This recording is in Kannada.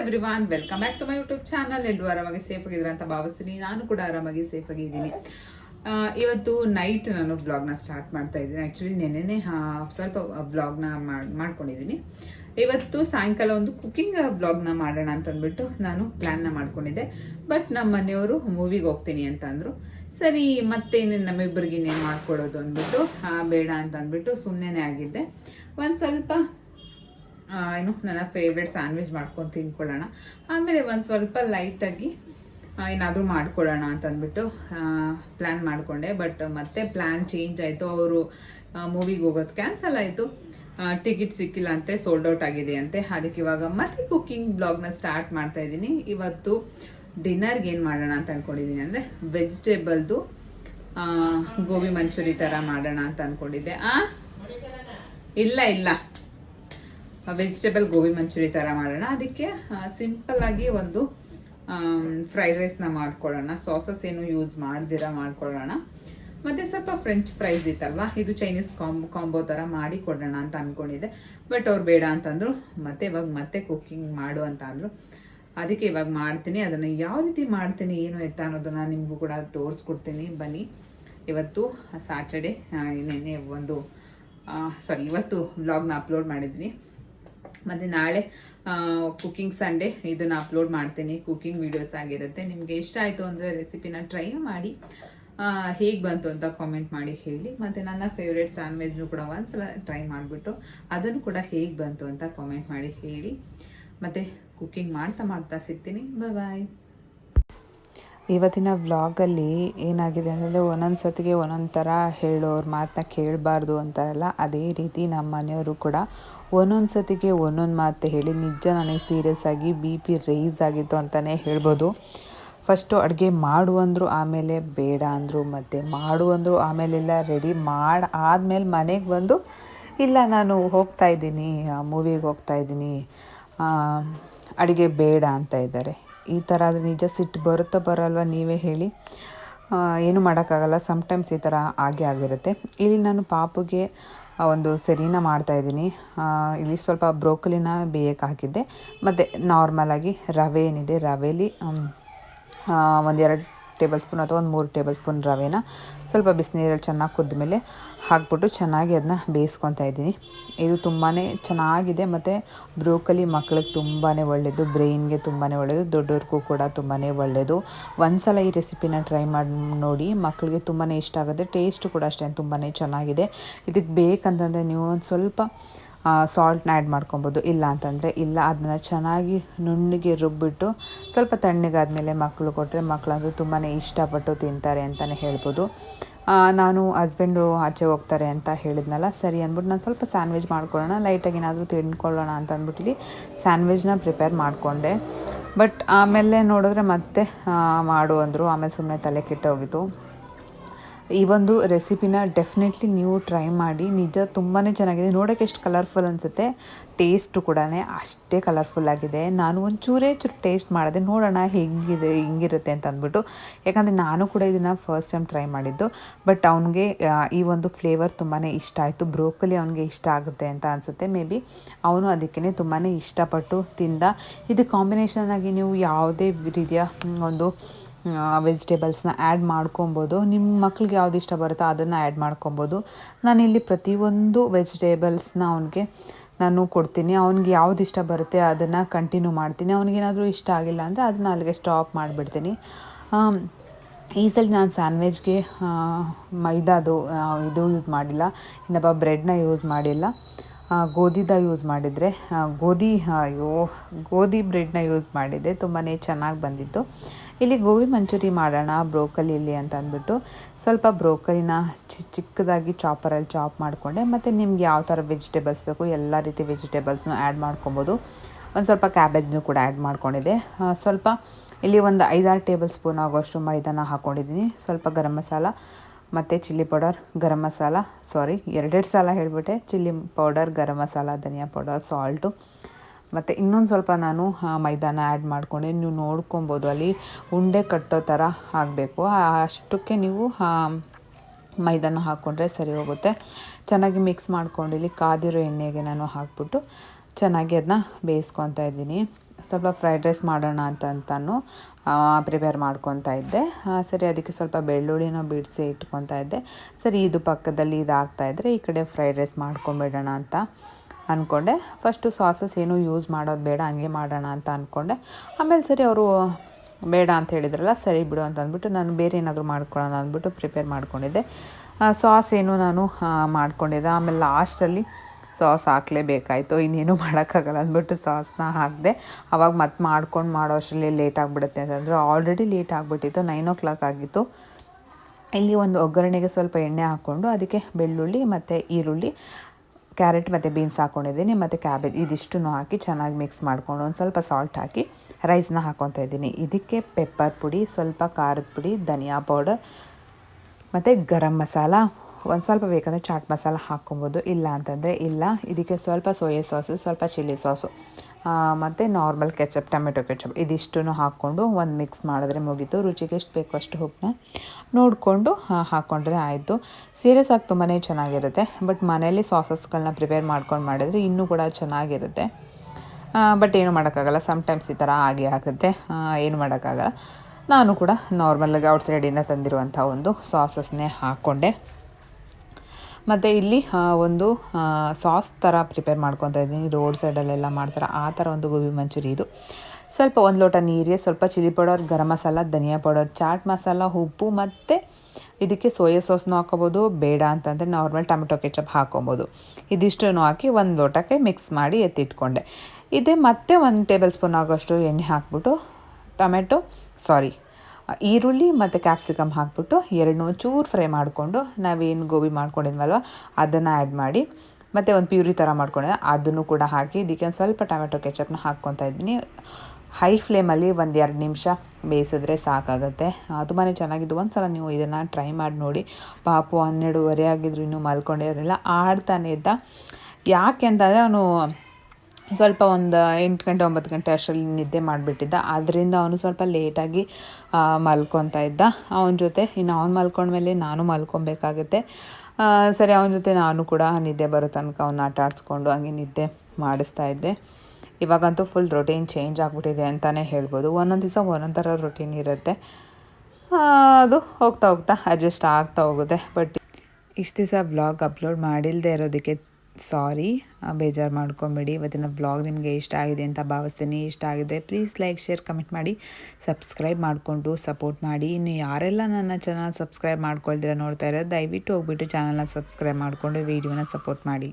Everyone welcome back to my YouTube channel ಎಲ್ಲರೂ ಆರಾಮಾಗಿ ಸೇಫ್ ಆಗಿದ್ರ ಅಂತ ಭಾವಿಸ್ತೀನಿ. ನಾನು ಕೂಡ ಆರಾಮಾಗಿ ಸೇಫ್ ಆಗಿದ್ದೀನಿ ಇವತ್ತು ನೈಟ್ ನಾನು ಬ್ಲಾಗ್ನ ಸ್ಟಾರ್ಟ್ ಮಾಡ್ತಾ ಇದ್ದೀನಿ. ಆ್ಯಕ್ಚುಲಿ ನೆನ್ನೆನೇ ಆ, ಸ್ವಲ್ಪ ಬ್ಲಾಗ್ನ ಮಾಡ್ಕೊಂಡಿದ್ದೀನಿ. ಇವತ್ತು ಸಾಯಂಕಾಲ ಒಂದು ಕುಕ್ಕಿಂಗ್ ಬ್ಲಾಗ್ನ ಮಾಡೋಣ ಅಂತ ಅಂದ್ಬಿಟ್ಟು ನಾನು ಪ್ಲ್ಯಾನ್ನ ಮಾಡ್ಕೊಂಡಿದ್ದೆ. ಬಟ್ ನಮ್ಮ ಮನೆಯವರು ಮೂವಿಗೆ ಹೋಗ್ತೀನಿ ಅಂತ ಅಂದರು ಸರಿ ಮತ್ತೆ ನಮ್ಮಿಬ್ಬರಿಗೆ ಇನ್ನೇನು ಮಾಡ್ಕೊಡೋದು ಅಂದ್ಬಿಟ್ಟು ಬೇಡ ಅಂತ ಅಂದ್ಬಿಟ್ಟು ಸುಮ್ಮನೆ ಆಗಿದ್ದೆ. ಒಂದು ಸ್ವಲ್ಪ ಏನು ನನ್ನ ಫೇವ್ರೆಟ್ ಸ್ಯಾಂಡ್ವಿಚ್ ಮಾಡ್ಕೊಂಡು ತಿನ್ಕೊಳ್ಳೋಣ. ಆಮೇಲೆ ಒಂದು ಸ್ವಲ್ಪ ಲೈಟಾಗಿ ಏನಾದರೂ ಮಾಡ್ಕೊಳ್ಳೋಣ ಅಂತ ಅಂದ್ಬಿಟ್ಟು ಪ್ಲ್ಯಾನ್ ಮಾಡಿಕೊಂಡೆ. ಬಟ್ ಮತ್ತೆ ಪ್ಲ್ಯಾನ್ ಚೇಂಜ್ ಆಯಿತು. ಅವರು ಮೂವಿಗೆ ಹೋಗೋದು ಕ್ಯಾನ್ಸಲ್ ಆಯಿತು. ಟಿಕೆಟ್ ಸಿಕ್ಕಿಲ್ಲ ಅಂತೆ ಸೋಲ್ಡ್ ಔಟ್ ಆಗಿದೆ ಅಂತೆ ಅದಕ್ಕೆ ಇವಾಗ ಮತ್ತೆ ಕುಕ್ಕಿಂಗ್ ಬ್ಲಾಗ್ನ ಸ್ಟಾರ್ಟ್ ಮಾಡ್ತಾ ಇದ್ದೀನಿ. ಇವತ್ತು ಡಿನ್ನರ್ಗೆ ಏನು ಮಾಡೋಣ ಅಂತ ಅಂದ್ಕೊಂಡಿದ್ದೀನಿ ಅಂದರೆ ವೆಜಿಟೇಬಲ್ದು ಗೋಬಿ ಮಂಚೂರಿ ಥರ ಮಾಡೋಣ ಅಂತ ಅಂದ್ಕೊಂಡಿದ್ದೆ ಆ? ಇಲ್ಲ ಇಲ್ಲ. ವೆಜಿಟೇಬಲ್ ಗೋಬಿ ಮಂಚೂರಿ ಥರ ಮಾಡೋಣ. ಅದಕ್ಕೆ ಸಿಂಪಲ್ ಆಗಿ ಒಂದು ಫ್ರೈಡ್ ರೈಸ್ನ ಮಾಡ್ಕೊಳ್ಳೋಣ. ಸಾಸಸ್ ಏನು ಯೂಸ್ ಮಾಡ್ದಿರ ಮಾಡ್ಕೊಳ್ಳೋಣ. ಮತ್ತೆ ಸ್ವಲ್ಪ ಫ್ರೆಂಚ್ ಫ್ರೈಸ್ ಇತ್ತಲ್ವಾ? ಇದು ಚೈನೀಸ್ ಕಾಂಬೋ ಕಾಂಬೋ ಥರ ಮಾಡಿ ಕೊಡೋಣ ಅಂತ ಅಂದ್ಕೊಂಡಿದ್ದೆ ಬಟ್ ಅವ್ರು ಬೇಡ ಅಂತಂದರು, ಮತ್ತೆ ಇವಾಗ ಮತ್ತೆ ಕುಕ್ಕಿಂಗ್ ಮಾಡು ಅಂತ ಅಂದರು. ಅದಕ್ಕೆ ಇವಾಗ ಮಾಡ್ತೀನಿ. ಅದನ್ನು ಯಾವ ರೀತಿ ಮಾಡ್ತೀನಿ, ಏನು ಎತ್ತ ಅನ್ನೋದನ್ನು ನಿಮಗೂ ಕೂಡ ತೋರಿಸ್ಕೊಡ್ತೀನಿ. ಬನ್ನಿ. ಇವತ್ತು ಸಾಟರ್ಡೆ ನಿನ್ನೆ ಒಂದು ಸಾರಿ ಇವತ್ತು ಬ್ಲಾಗ್ನ ಅಪ್ಲೋಡ್ ಮಾಡಿದ್ದೀನಿ. ಮತ್ತು ನಾಳೆ ಕುಕಿಂಗ್ ಸಂಡೇ ಇದನ್ನು ಅಪ್ಲೋಡ್ ಮಾಡ್ತೀನಿ. ಕುಕಿಂಗ್ ವಿಡಿಯೋಸ್ ಆಗಿರುತ್ತೆ. ನಿಮಗೆ ಇಷ್ಟ ಆಯಿತು ಅಂದರೆ ರೆಸಿಪಿನ ಟ್ರೈ ಮಾಡಿ ಹೇಗೆ ಬಂತು ಅಂತ ಕಾಮೆಂಟ್ ಮಾಡಿ ಹೇಳಿ. ಮತ್ತು ನನ್ನ ಫೇವ್ರೆಟ್ ಸ್ಯಾಂಡ್ವಿಚ್ನು ಕೂಡ ಒಂದ್ಸಲ ಟ್ರೈ ಮಾಡಿಬಿಟ್ಟು ಅದನ್ನು ಕೂಡ ಹೇಗೆ ಬಂತು ಅಂತ ಕಾಮೆಂಟ್ ಮಾಡಿ ಹೇಳಿ. ಮತ್ತು ಕುಕಿಂಗ್ ಮಾಡ್ತಾ ಮಾಡ್ತಾ ಸಿಗ್ತೀನಿ. ಬಾಯ್ ಇವತ್ತಿನ ವ್ಲಾಗಲ್ಲಿ ಏನಾಗಿದೆ ಅಂದರೆ ಒಂದೊಂದು ಸತಿಗೆ ಒಂದೊಂದು ಥರ ಹೇಳೋರ ಮಾತನ್ನ ಕೇಳಬಾರ್ದು ಅಂತಾರಲ್ಲ, ಅದೇ ರೀತಿ ನಮ್ಮ ಮನೆಯವರು ಕೂಡ ಒಂದೊಂದು ಸತಿಗೆ ಒಂದೊಂದು ಮಾತು ಹೇಳಿ ನಿಜ ನನಗೆ ಸೀರಿಯಸ್ ಆಗಿ ಬಿ ಪಿ ರೈಸ್ ಆಗಿತ್ತು ಅಂತಲೇ ಹೇಳ್ಬೋದು. ಫಸ್ಟು ಅಡುಗೆ ಮಾಡು ಅಂದರು ಆಮೇಲೆ ಬೇಡ ಅಂದರು, ಮತ್ತು ಮಾಡು ಅಂದರು ಆಮೇಲೆಲ್ಲ ರೆಡಿ ಮಾಡಿ ಆದಮೇಲೆ ಮನೆಗೆ ಬಂದು, ಇಲ್ಲ ನಾನು ಹೋಗ್ತಾ ಇದ್ದೀನಿ ಮೂವಿಗೆ ಹೋಗ್ತಾ ಇದ್ದೀನಿ ಅಡುಗೆ ಬೇಡ ಅಂತ ಇದ್ದಾರೆ. ಈ ಥರ ಆದರೆ ನಿಜ ಸಿಟ್ಟು ಬರುತ್ತಾ ಬರಲ್ವ ನೀವೇ ಹೇಳಿ. ಏನು ಮಾಡೋಕ್ಕಾಗಲ್ಲ. ಸಮ್ಟೈಮ್ಸ್ ಈ ಥರ ಹಾಗೆ ಆಗಿರುತ್ತೆ. ಇಲ್ಲಿ ನಾನು ಪಾಪುಗೆ ಒಂದು ಮಾಡ್ತಾ ಮಾಡ್ತಾಯಿದ್ದೀನಿ ಇಲ್ಲಿ ಸ್ವಲ್ಪ ಬ್ರೋಕಲಿನ ಬೇಯಕ್ಕೆ ಹಾಕಿದ್ದೆ. ಮತ್ತು ನಾರ್ಮಲಾಗಿ ರವೆ ಏನಿದೆ, ರವೆಲಿ ಒಂದೆರಡು ಟೇಬಲ್ ಸ್ಪೂನ್ ಅಥವಾ ಒಂದು ಮೂರು ಟೇಬಲ್ ಸ್ಪೂನ್ ರವೆನ ಸ್ವಲ್ಪ ಬಿಸಿನೀರಲ್ಲಿ ಚೆನ್ನಾಗಿ ಕುದ್ಮೇಲೆ ಹಾಕ್ಬಿಟ್ಟು ಚೆನ್ನಾಗಿ ಅದನ್ನ ಬೇಯಿಸ್ಕೊತಾ ಇದ್ದೀನಿ. ಇದು ತುಂಬಾ ಚೆನ್ನಾಗಿದೆ ಮತ್ತು ಬ್ರೋಕಲಿ ಮಕ್ಕಳಿಗೆ ತುಂಬಾ ಒಳ್ಳೆಯದು ಬ್ರೈನ್ಗೆ ತುಂಬಾ ಒಳ್ಳೆಯದು ದೊಡ್ಡವ್ರಿಗೂ ಕೂಡ ತುಂಬಾ ಒಳ್ಳೆಯದು ಒಂದ್ಸಲ ಈ ರೆಸಿಪಿನ ಟ್ರೈ ಮಾಡಿ, ನೋಡಿ ಮಕ್ಕಳಿಗೆ ತುಂಬಾ ಇಷ್ಟ ಆಗುತ್ತೆ, ಟೇಸ್ಟು ಕೂಡ ಅಷ್ಟೇ ತುಂಬಾ ಚೆನ್ನಾಗಿದೆ. ಇದಕ್ಕೆ ಬೇಕಂತಂದರೆ ನೀವು ಒಂದು ಸ್ವಲ್ಪ ಸಾಲ್ಟ್ನ ಆ್ಯಡ್ ಮಾಡ್ಕೊಬೋದು. ಇಲ್ಲ ಅಂತಂದರೆ ಇಲ್ಲ. ಅದನ್ನು ಚೆನ್ನಾಗಿ ನುಣ್ಣಗೆ ರುಬ್ಬಿಟ್ಟು ಸ್ವಲ್ಪ ತಣ್ಣಗಾದ್ಮೇಲೆ ಮಕ್ಕಳು ಕೊಟ್ಟರೆ ಮಕ್ಕಳಂತೂ ತುಂಬಾ ಇಷ್ಟಪಟ್ಟು ತಿಂತಾರೆ ಅಂತಲೇ ಹೇಳ್ಬೋದು. ನಾನು ಹಸ್ಬೆಂಡು ಆಚೆ ಹೋಗ್ತಾರೆ ಅಂತ ಹೇಳಿದ್ನಲ್ಲ, ಸರಿ ಅಂದ್ಬಿಟ್ಟು ನಾನು ಸ್ವಲ್ಪ ಸ್ಯಾಂಡ್ವಿಚ್ ಮಾಡ್ಕೊಳ್ಳೋಣ ಲೈಟಾಗಿ ಏನಾದರೂ ತಿನ್ಕೊಳ್ಳೋಣ ಅಂತ ಅಂದ್ಬಿಟ್ಟು ಸ್ಯಾಂಡ್ವಿಚ್ನ ಪ್ರಿಪೇರ್ ಮಾಡಿಕೊಂಡೆ. ಬಟ್ ಆಮೇಲೆ ನೋಡಿದ್ರೆ ಮತ್ತೆ ಮಾಡು ಅಂದರು. ಆಮೇಲೆ ಸುಮ್ಮನೆ ತಲೆ ಕೆಟ್ಟೋಗಿತ್ತು. ಈ ಒಂದು ರೆಸಿಪಿನ ಡೆಫಿನೆಟ್ಲಿ ನೀವು ಟ್ರೈ ಮಾಡಿ. ನಿಜ ತುಂಬಾ ಚೆನ್ನಾಗಿದೆ. ನೋಡೋಕ್ಕೆ ಎಷ್ಟು ಕಲರ್ಫುಲ್ ಅನಿಸುತ್ತೆ. ಟೇಸ್ಟು ಕೂಡ ಅಷ್ಟೇ ಕಲರ್ಫುಲ್ ಆಗಿದೆ. ನಾನು ಒಂಚೂರೇ ಚೂರು ಟೇಸ್ಟ್ ಮಾಡಿದೆ. ನೋಡೋಣ ಹೆಂಗಿದೆ, ಹೆಂಗಿರುತ್ತೆ ಅಂತ ಅಂದ್ಬಿಟ್ಟು. ಯಾಕಂದರೆ ನಾನು ಕೂಡ ಇದನ್ನು ಫಸ್ಟ್ ಟೈಮ್ ಟ್ರೈ ಮಾಡಿದ್ದು. ಬಟ್ ಅವನಿಗೆ ಈ ಒಂದು ಫ್ಲೇವರ್ ತುಂಬಾ ಇಷ್ಟ ಆಯಿತು. ಬ್ರೋಕಲಿ ಅವನಿಗೆ ಇಷ್ಟ ಆಗುತ್ತೆ ಅಂತ ಅನಿಸುತ್ತೆ. ಮೇ ಬಿ ಅವನು ಅದಕ್ಕೇ ತುಂಬಾ ಇಷ್ಟಪಟ್ಟು ತಿಂದ. ಇದು ಕಾಂಬಿನೇಷನ್ ಆಗಿ ನೀವು ಯಾವುದೇ ರೀತಿಯ ಒಂದು ವೆಜಿಟೇಬಲ್ಸ್ನ ಆ್ಯಡ್ ಮಾಡ್ಕೊಬೋದು. ನಿಮ್ಮ ಮಕ್ಳಿಗೆ ಯಾವ್ದು ಇಷ್ಟ ಬರುತ್ತೋ ಅದನ್ನು ಆ್ಯಡ್ ಮಾಡ್ಕೊಬೋದು. ನಾನಿಲ್ಲಿ ಪ್ರತಿಯೊಂದು ವೆಜಿಟೇಬಲ್ಸ್ನ ಅವನಿಗೆ ನಾನು ಕೊಡ್ತೀನಿ. ಅವ್ನಿಗೆ ಯಾವ್ದು ಇಷ್ಟ ಬರುತ್ತೆ ಅದನ್ನು ಕಂಟಿನ್ಯೂ ಮಾಡ್ತೀನಿ. ಅವ್ನಿಗೇನಾದರೂ ಇಷ್ಟ ಆಗಿಲ್ಲ ಅಂದರೆ ಅದನ್ನ ಅಲ್ಲಿಗೆ ಸ್ಟಾಪ್ ಮಾಡಿಬಿಡ್ತೀನಿ. ಈ ಸಲ ನಾನು ಸ್ಯಾಂಡ್ವಿಚ್ಗೆ ಮೈದಾದು ಇದು ಯೂಸ್ ಮಾಡಿಲ್ಲ. ಇನ್ನೊಬ್ಬ ಬ್ರೆಡ್ನ ಯೂಸ್ ಮಾಡಿಲ್ಲ. ಗೋಧಿದ ಯೂಸ್ ಮಾಡಿದರೆ ಗೋಧಿ ಅಯ್ಯೋ ಗೋಧಿ ಬ್ರೆಡ್ನ ಯೂಸ್ ಮಾಡಿದ್ದೆ ತುಂಬಾ ಚೆನ್ನಾಗಿ ಬಂದಿತ್ತು. ಇಲ್ಲಿ ಗೋಬಿ ಮಂಚೂರಿ ಮಾಡೋಣ ಬ್ರೋಕಲಿಲಿ ಅಂತ ಅಂದ್ಬಿಟ್ಟು ಸ್ವಲ್ಪ ಬ್ರೋಕಲಿನ ಚಿ, ಚಿಕ್ಕದಾಗಿ ಚಾಪರಲ್ಲಿ ಚಾಪ್ ಮಾಡಿಕೊಂಡೆ. ಮತ್ತು ನಿಮ್ಗೆ ಯಾವ ಥರ ವೆಜಿಟೇಬಲ್ಸ್ ಬೇಕು, ಎಲ್ಲ ರೀತಿ ವೆಜಿಟೇಬಲ್ಸ್ನು ಆ್ಯಡ್ ಮಾಡ್ಕೊಬೋದು. ಒಂದು ಸ್ವಲ್ಪ ಕ್ಯಾಬೇಜ್ನು ಕೂಡ ಆ್ಯಡ್ ಮಾಡ್ಕೊಂಡಿದ್ದೆ. ಸ್ವಲ್ಪ ಇಲ್ಲಿ ಒಂದು ಐದಾರು ಟೇಬಲ್ ಸ್ಪೂನ್ ಆಗೋಷ್ಟು ಮೈದಾನ ಹಾಕ್ಕೊಂಡಿದ್ದೀನಿ ಸ್ವಲ್ಪ ಗರಂ ಮಸಾಲ ಮತ್ತು chilli powder, garam masala sorry ಎರಡೆರಡು ಸಲ ಹೇಳಿಬಿಟ್ಟೆ. ಚಿಲ್ಲಿ ಪೌಡರ್, ಗರಂ ಮಸಾಲ, ಧನಿಯಾ ಪೌಡರ್ ಸಾಲ್ಟು ಮತ್ತು ಇನ್ನೊಂದು ಸ್ವಲ್ಪ ನಾನು ಮೈದಾನ ಆ್ಯಡ್ ಮಾಡಿಕೊಂಡೆ. ನೀವು ನೋಡ್ಕೊಬೋದು ಅಲ್ಲಿ ಉಂಡೆ ಕಟ್ಟೋ ಥರ ಆಗಬೇಕು. ಅಷ್ಟಕ್ಕೆ ನೀವು ಮೈದಾನ ಹಾಕ್ಕೊಂಡ್ರೆ ಸರಿ ಹೋಗುತ್ತೆ. ಚೆನ್ನಾಗಿ ಮಿಕ್ಸ್ ಮಾಡ್ಕೊಂಡು ಇಲ್ಲಿ ಕಾದಿರೋ ಎಣ್ಣೆಗೆ ನಾನು ಹಾಕ್ಬಿಟ್ಟು ಚೆನ್ನಾಗಿ ಅದನ್ನ ಬೇಯಿಸ್ಕೊತಾ ಇದ್ದೀನಿ. ಸ್ವಲ್ಪ ಫ್ರೈಡ್ ರೈಸ್ ಮಾಡೋಣ ಅಂತಂತಾನು ಪ್ರಿಪೇರ್ ಮಾಡ್ಕೊತಾ ಇದ್ದೆ. ಸರಿ, ಅದಕ್ಕೆ ಸ್ವಲ್ಪ ಬೆಳ್ಳುಳ್ಳಿನ ಬಿಡಿಸಿ ಇಟ್ಕೊತಾ ಇದ್ದೆ. ಸರಿ, ಇದು ಪಕ್ಕದಲ್ಲಿ ಇದಾಗ್ತಾ ಇದ್ದರೆ ಈ ಕಡೆ ಫ್ರೈಡ್ ರೈಸ್ ಮಾಡ್ಕೊಂಬಿಡೋಣ ಅಂತ ಅಂದ್ಕೊಂಡೆ ಫಸ್ಟು ಸಾಸಸ್ ಏನೂ ಯೂಸ್ ಮಾಡೋದು ಬೇಡ, ಹಂಗೆ ಮಾಡೋಣ ಅಂತ ಅಂದ್ಕೊಂಡೆ ಆಮೇಲೆ ಸರಿ, ಅವರು ಬೇಡ ಅಂತ ಹೇಳಿದ್ರಲ್ಲ, ಸರಿ ಬಿಡು ಅಂತ ಅಂದ್ಬಿಟ್ಟು ನಾನು ಬೇರೆ ಏನಾದರೂ ಮಾಡ್ಕೊಳ್ಳೋಣ ಅಂದ್ಬಿಟ್ಟು ಪ್ರಿಪೇರ್ ಮಾಡ್ಕೊಂಡಿದ್ದೆ. ಸಾಸ್ ಏನು ನಾನು ಮಾಡ್ಕೊಂಡಿದ್ದೆ. ಆಮೇಲೆ ಲಾಸ್ಟಲ್ಲಿ ಸಾಸ್ ಹಾಕಲೇಬೇಕಾಯಿತು. ಇನ್ನೇನು ಮಾಡೋಕ್ಕಾಗಲ್ಲ ಅಂದ್ಬಿಟ್ಟು ಸಾಸ್ನ ಹಾಕಿದೆ. ಅವಾಗ ಮತ್ತೆ ಮಾಡ್ಕೊಂಡು ಮಾಡೋ ಅಷ್ಟರಲ್ಲಿ ಲೇಟ್ ಆಗಿಬಿಡುತ್ತೆ ಅಂತಂದರೆ ಆಲ್ರೆಡಿ ಲೇಟ್ ಆಗಿಬಿಟ್ಟಿತ್ತು. ನೈನ್ ಓ ಕ್ಲಾಕ್ ಆಗಿತ್ತು. ಇಲ್ಲಿ ಒಂದು ಒಗ್ಗರಣೆಗೆ ಸ್ವಲ್ಪ ಎಣ್ಣೆ ಹಾಕ್ಕೊಂಡು, ಅದಕ್ಕೆ ಬೆಳ್ಳುಳ್ಳಿ ಮತ್ತು ಈರುಳ್ಳಿ ಕ್ಯಾರೆಟ್ ಮತ್ತು ಬೀನ್ಸ್ ಹಾಕ್ಕೊಂಡಿದ್ದೀನಿ ಮತ್ತು ಕ್ಯಾಬೇಜ್ ಇದಿಷ್ಟನ್ನು ಹಾಕಿ ಚೆನ್ನಾಗಿ ಮಿಕ್ಸ್ ಮಾಡಿಕೊಂಡು ಒಂದು ಸ್ವಲ್ಪ ಸಾಲ್ಟ್ ಹಾಕಿ ರೈಸ್ನ ಹಾಕ್ಕೊತಾ ಇದ್ದೀನಿ. ಇದಕ್ಕೆ ಪೆಪ್ಪರ್ ಪುಡಿ, ಸ್ವಲ್ಪ ಖಾರದ ಪುಡಿ, ಧನಿಯಾ ಪೌಡರ್ ಮತ್ತು ಗರಂ ಮಸಾಲ. ಒಂದು ಸ್ವಲ್ಪ ಬೇಕಂದರೆ ಚಾಟ್ ಮಸಾಲ ಹಾಕ್ಕೊಬೋದು. ಇಲ್ಲ ಅಂತಂದರೆ ಇಲ್ಲ. ಇದಕ್ಕೆ ಸ್ವಲ್ಪ ಸೋಯಾ ಸಾಸು ಸ್ವಲ್ಪ ಚಿಲ್ಲಿ ಸಾಸು ಮತ್ತು ನಾರ್ಮಲ್ ಕೆಚಪ್ ಟೊಮೆಟೊ ಕೆಚಪ್ ಇದಿಷ್ಟನ್ನು ಹಾಕ್ಕೊಂಡು ಒಂದು ಮಿಕ್ಸ್ ಮಾಡಿದ್ರೆ ಮುಗೀತು. ರುಚಿಗೆ ಎಷ್ಟು ಬೇಕು ಅಷ್ಟು ಉಪ್ಪನ್ನ ನೋಡಿಕೊಂಡು ಹಾಕ್ಕೊಂಡ್ರೆ ಆಯಿತು. ಸೀರಿಯಸ್ ಆಗಿ ತುಂಬಾ ಚೆನ್ನಾಗಿರುತ್ತೆ ಬಟ್ ಮನೇಲಿ ಸಾಸಸ್ಗಳನ್ನ ಪ್ರಿಪೇರ್ ಮಾಡ್ಕೊಂಡು ಮಾಡಿದರೆ ಇನ್ನೂ ಕೂಡ ಚೆನ್ನಾಗಿರುತ್ತೆ. ಬಟ್ ಏನು ಮಾಡೋಕ್ಕಾಗಲ್ಲ ಸಮ್ಟೈಮ್ಸ್ ಈ ಥರ ಆಗಿ ಆಗುತ್ತೆ. ಏನು ಮಾಡೋಕ್ಕಾಗಲ್ಲ. ನಾನು ಕೂಡ ನಾರ್ಮಲಾಗಿ ಔಟ್ಸೈಡಿಂದ ತಂದಿರುವಂಥ ಒಂದು ಸಾಸಸ್ನೇ ಹಾಕ್ಕೊಂಡೆ ಮತ್ತು ಇಲ್ಲಿ ಒಂದು ಸಾಸ್ ಥರ ಪ್ರಿಪೇರ್ ಮಾಡ್ಕೊತಾ ಇದ್ದೀನಿ. ರೋಡ್ ಸೈಡಲ್ಲೆಲ್ಲ ಮಾಡ್ತಾರೆ? ಆ ಥರ ಒಂದು ಗೋಬಿ ಮಂಚೂರಿ ಇದು. ಸ್ವಲ್ಪ ಒಂದು ಲೋಟ ನೀರಿಗೆ ಸ್ವಲ್ಪ ಚಿಲ್ಲಿ ಪೌಡರ್ ಗರಂ ಮಸಾಲ, ಧನಿಯಾ ಪೌಡರ್ ಚಾಟ್ ಮಸಾಲ, ಉಪ್ಪು ಮತ್ತು ಇದಕ್ಕೆ ಸೋಯಾ ಸಾಸ್ನೂ ಹಾಕೋಬೋದು ಬೇಡ ಅಂತಂದರೆ ನಾರ್ಮಲ್ ಟೊಮೆಟೊ ಕೆಚಪ್ ಹಾಕೊಬೋದು ಇದಿಷ್ಟನ್ನು ಹಾಕಿ ಒಂದು ಲೋಟಕ್ಕೆ ಮಿಕ್ಸ್ ಮಾಡಿ ಎತ್ತಿಟ್ಕೊಂಡೆ. ಇದೇ ಮತ್ತೆ ಒಂದು ಟೇಬಲ್ ಸ್ಪೂನ್ ಆಗೋಷ್ಟು ಎಣ್ಣೆ ಹಾಕ್ಬಿಟ್ಟು ಟೊಮೆಟೊ ಸಾರಿ ಈರುಳ್ಳಿ ಮತ್ತು ಕ್ಯಾಪ್ಸಿಕಮ್ ಹಾಕ್ಬಿಟ್ಟು ಎರಡನ್ನೂ ಚೂರು ಫ್ರೈ ಮಾಡಿಕೊಂಡು ನಾವೇನು ಗೋಬಿ ಮಾಡ್ಕೊಂಡಿದ್ವಲ್ವ, ಅದನ್ನು ಆ್ಯಡ್ ಮಾಡಿ, ಮತ್ತು ಒಂದು ಪ್ಯೂರಿ ಥರ ಮಾಡ್ಕೊಂಡಿದ್ದೆ ಅದನ್ನು ಕೂಡ ಹಾಕಿ, ಇದಕ್ಕೆ ಒಂದು ಸ್ವಲ್ಪ ಟೊಮೆಟೊ ಕೆಚಪ್ನ ಹಾಕ್ಕೊತಾ ಇದ್ದೀನಿ. ಹೈ ಫ್ಲೇಮಲ್ಲಿ ಒಂದು ಎರಡು ನಿಮಿಷ ಬೇಯಿಸಿದ್ರೆ ಸಾಕಾಗುತ್ತೆ. ತುಂಬಾ ಚೆನ್ನಾಗಿದ್ದು. ಒಂದು ಸಲ ನೀವು ಇದನ್ನು ಟ್ರೈ ಮಾಡಿ ನೋಡಿ. ಪಾಪು ಹನ್ನೆರಡುವರೆ ಆಗಿದ್ರು, ಇನ್ನೂ ಮಲ್ಕೊಂಡಿರಲಿಲ್ಲ. ಆಡ್ತಾನೆ ಇದ್ದ. ಯಾಕೆ ಅಂತಂದರೆ ಅವನು ಸ್ವಲ್ಪ ಒಂದು ಎಂಟು ಗಂಟೆ, ಒಂಬತ್ತು ಗಂಟೆ ಅಷ್ಟರಲ್ಲಿ ನಿದ್ದೆ ಮಾಡಿಬಿಟ್ಟಿದ್ದ. ಅದರಿಂದ ಅವನು ಸ್ವಲ್ಪ ಲೇಟಾಗಿ ಮಲ್ಕೊತಾ ಇದ್ದ. ಅವನ ಜೊತೆ, ಇನ್ನು ಅವ್ನು ಮಲ್ಕೊಂಡ್ಮೇಲೆ ನಾನು ಮಲ್ಕೊಬೇಕಾಗುತ್ತೆ. ಸರಿ, ಅವನ ಜೊತೆ ನಾನು ಕೂಡ ನಿದ್ದೆ ಬರೋ ತನಕ ಅವನ್ನ ಆಟ ಆಡಿಸ್ಕೊಂಡು ಹಂಗೆ ನಿದ್ದೆ ಮಾಡಿಸ್ತಾ ಇದ್ದೆ. ಇವಾಗಂತೂ ಫುಲ್ ರೊಟೀನ್ ಚೇಂಜ್ ಆಗಿಬಿಟ್ಟಿದೆ ಅಂತಲೇ ಹೇಳ್ಬೋದು. ಒಂದೊಂದು ದಿವಸ ಒಂದೊಂದು ಥರ ರೊಟೀನ್ ಇರುತ್ತೆ ಅದು ಹೋಗ್ತಾ ಹೋಗ್ತಾ ಅಡ್ಜಸ್ಟ್ ಆಗ್ತಾ ಹೋಗುತ್ತೆ. ಬಟ್ ಇಷ್ಟು ದಿವಸ ಬ್ಲಾಗ್ ಅಪ್ಲೋಡ್ ಮಾಡಿಲ್ಲದೆ ಇರೋದಕ್ಕೆ ಸಾರಿ ಬೇಜಾರು ಮಾಡ್ಕೊಬೇಡಿ. ಇವತ್ತಿನ ಬ್ಲಾಗ್ ನಿಮಗೆ ಇಷ್ಟ ಆಗಿದೆ ಅಂತ ಭಾವಿಸ್ತೀನಿ. ಇಷ್ಟ ಆಗಿದೆ ಪ್ಲೀಸ್ ಲೈಕ್ ಶೇರ್ ಕಮೆಂಟ್ ಮಾಡಿ. ಸಬ್ಸ್ಕ್ರೈಬ್ ಮಾಡಿಕೊಂಡು ಸಪೋರ್ಟ್ ಮಾಡಿ. ಇನ್ನು ಯಾರೆಲ್ಲ ನನ್ನ ಚಾನಲ್ ಸಬ್ಸ್ಕ್ರೈಬ್ ಮಾಡ್ಕೊಳ್ತೀರ ನೋಡ್ತಾ ಇರೋದು, ದಯವಿಟ್ಟು ಹೋಗ್ಬಿಟ್ಟು ಚಾನಲ್ನ ಸಬ್ಸ್ಕ್ರೈಬ್ ಮಾಡಿಕೊಂಡು ವೀಡಿಯೋನ ಸಪೋರ್ಟ್ ಮಾಡಿ.